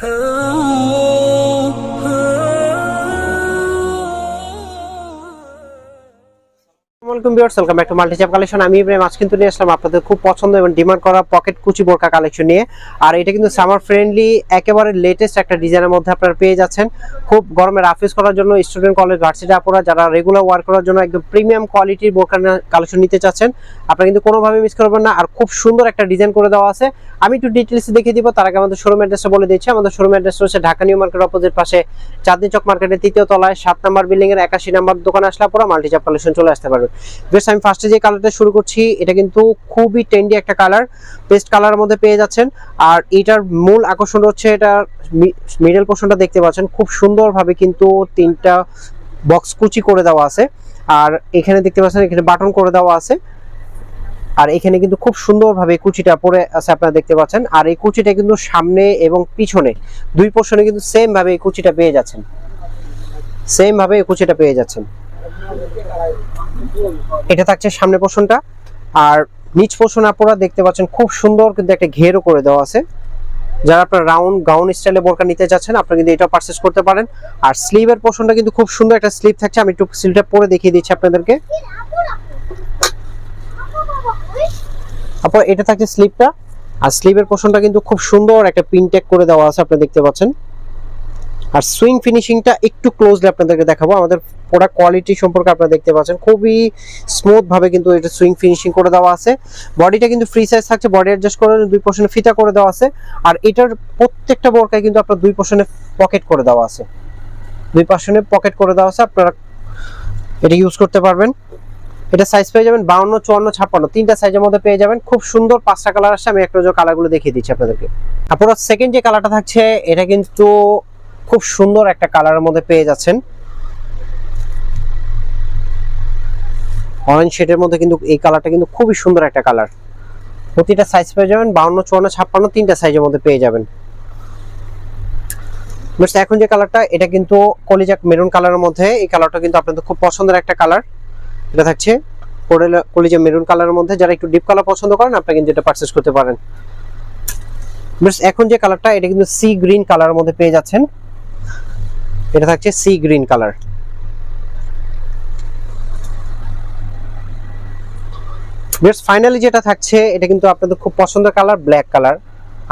Oh. Welcome viewers welcome back to মাল্টিচ্যাপ collection আমি ইব্রাহিম আজ কিন্তু নিয়ে আসলাম আপনাদের খুব পছন্দ এবং ডিমান্ড করা পকেট কুচি বোরকা কালেকশন নিয়ে। আর এটা কিন্তু সামার ফ্রেন্ডলি একেবারে লেটেস্ট একটা ডিজাইনের মধ্যে আপনারা পেয়ে যাচ্ছেন। খুব গরমে রাফিস করার জন্য স্টুডেন্ট কলেজ ভার্সিটি আপনারা যারা রেগুলার ওয়ার্ক করার জন্য একদম প্রিমিয়াম কোয়ালিটির বোরকা কালেকশন নিতে চাচ্ছেন, আপনারা কিন্তু কোনোভাবে মিস করবেন না। আর খুব সুন্দর একটা ডিজাইন করে দেওয়া আছে। আমি একটু ডিটেলস দেখিয়ে দিব, তার আগে আমাদের শোরুম অ্যাড্রেসটা বলে দিচ্ছি। আমাদের শোরুম অ্যাড্রেস হচ্ছে ঢাকা নিউ মার্কেট অপোজিট পাশে চাঁদনি চক মার্কেটের তৃতীয় তলায়, সাত নাম্বার বিল্ডিং এর একাশি নাম্বার দোকানে আসলে পরে মাল্টিচাপ কালেকশন চলে আসতে পারবে। বেশ, আমি ফার্স্টে যে কালারটা শুরু করছি, এটা কিন্তু খুবই ট্রেন্ডি একটা কালার পেস্ট কালারের মধ্যে পেয়ে যাচ্ছেন। আর এটার মূল আকর্ষণ হচ্ছে এটার মিডল পোর্শনটা দেখতে পাচ্ছেন। খুব সুন্দরভাবে কিন্তু তিনটা বক্স কুচি করে দেওয়া আছে। আর এখানে দেখতে পাচ্ছেন, এখানে বাটন করে দেওয়া আছে। আর এখানে কিন্তু খুব সুন্দরভাবে কুচিটা পরে আছে আপনারা দেখতে পাচ্ছেন। আর এই কুচিটা কিন্তু সামনে এবং পিছনে দুই পোর্শনে কিন্তু সেম ভাবে এই কুচিটা পেয়ে যাচ্ছেন। সেম ভাবে এই কুচিটা পেয়ে যাচ্ছেন। এটা থাকছে সামনে পোর্শনটা আর নিচ পোর্শন আপনারা দেখতে পাচ্ছেন খুব সুন্দর কিন্তু একটা ঘেরও করে দেওয়া আছে। যারা আপনারা রাউন্ড গাউন স্টাইলে বোরকা নিতে যাচ্ছেন, আপনারা কিন্তু এটা পারচেস করতে পারেন। আর স্লিভের পোর্শনটা কিন্তু খুব সুন্দর একটা স্লিভ থাকছে। আমি একটু স্লিভটা পরে দেখিয়ে দিচ্ছি আপনাদেরকে। তারপর এটা থাকছে স্লিপটা আর স্লিভের পোর্শনটা কিন্তু খুব সুন্দর একটা প্রিন্টেক করে দেওয়া আছে আপনি দেখতে পাচ্ছেন। আর সুইং ফিনিশিংটা একটু ক্লোজলি আপনাদেরকে দেখাবো। আমাদের প্রোডাক্ট কোয়ালিটি সম্পর্কে আপনারা দেখতে পাচ্ছেন, খুবই স্মুথ ভাবে কিন্তু এটা সুইং ফিনিশিং করে দেওয়া আছে। বডিটা কিন্তু ফ্রি সাইজ থাকছে বডি অ্যাডজাস্ট করে দুই পোর্শনে ফিতা করে দেওয়া আছে। আর এটার প্রত্যেকটা বোরকায় কিন্তু আপনার দুই পোর্শনে পকেট করে দেওয়া আছে। দুই পোর্শনে পকেট করে দেওয়া আছে, আপনারা এটা ইউজ করতে পারবেন। এটা সাইজ পেয়ে যাবেন বাউন্ন, চুয়ান্ন, ছাপ্পান্ন, তিনটা সাইজের মধ্যে পেয়ে যাবেন। খুব সুন্দর পাঁচটা কালার আসছে, আমি একটা কালারগুলো দেখিয়ে দিচ্ছি আপনাদেরকে। আপনারা সেকেন্ড যে কালারটা থাকছে, এটা কিন্তু খুব সুন্দর একটা কালারের মধ্যে পেয়ে যাচ্ছেন। অরেঞ্জ শেডের মধ্যে কিন্তু এই কালারটা কিন্তু খুবই সুন্দর একটা কালার। প্রতিটা সাইজ পেয়ে যাবেন, বাউন্ন, চুয়ান্ন, ছাপ্পান্ন, তিনটা সাইজের মধ্যে পেয়ে যাবেন। এখন যে কালারটা, এটা কিন্তু কলিজাক মেরুন কালারের মধ্যে, এই কালারটা কিন্তু আপনাদের খুব পছন্দের একটা কালার। এটা থাকছে কলিজা মেরুন কালারের মধ্যে। যারা একটু ডিপ কালার পছন্দ করেন, আপনারা কিন্তু এটা পারচেস করতে পারেন। এখন যে কালারটা, এটা কিন্তু সি গ্রিন কালারের মধ্যে পেয়ে যাচ্ছেন। এটা থাকছে সি গ্রিন কালার বেশ ফাইনালি যেটা থাকছে, এটা কিন্তু আপনাদের খুব পছন্দের কালার ব্ল্যাক কালার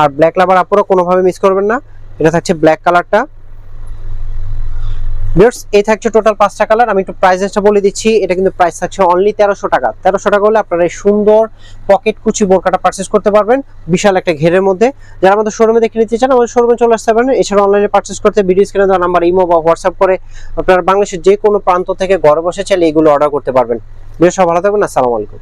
আর ব্ল্যাক লাভার আপনারা কোনোভাবে মিস করবেন না। এটা থাকছে ব্ল্যাক কালারটা ভিউয়ার্স এই থাকছে টোটাল পাঁচটা কালার আমি একটু প্রাইসটা বলে দিচ্ছি। এটা কিন্তু প্রাইস থাকছে অনলি তেরোশো টাকা। তেরোশো টাকা হলে আপনারা এই সুন্দর পকেট কুচি বোরকাটা পারচেস করতে পারবেন। বিশাল একটা ঘেরের মধ্যে। যারা আমাদের শোরুমে দেখে নিতে চান, আমাদের শোরুমে চলে আসতে পারেন। এছাড়া অনলাইনে পারচেস করতে ভিডিও স্ক্রিনে দেওয়া নাম্বার ইমো বা হোয়াটসঅ্যাপ করে আপনারা বাংলাদেশের যে কোনো প্রান্ত থেকে ঘরে বসে চাইলে এগুলো অর্ডার করতে পারবেন। সব ভালো থাকবেন। আসসালামু আলাইকুম।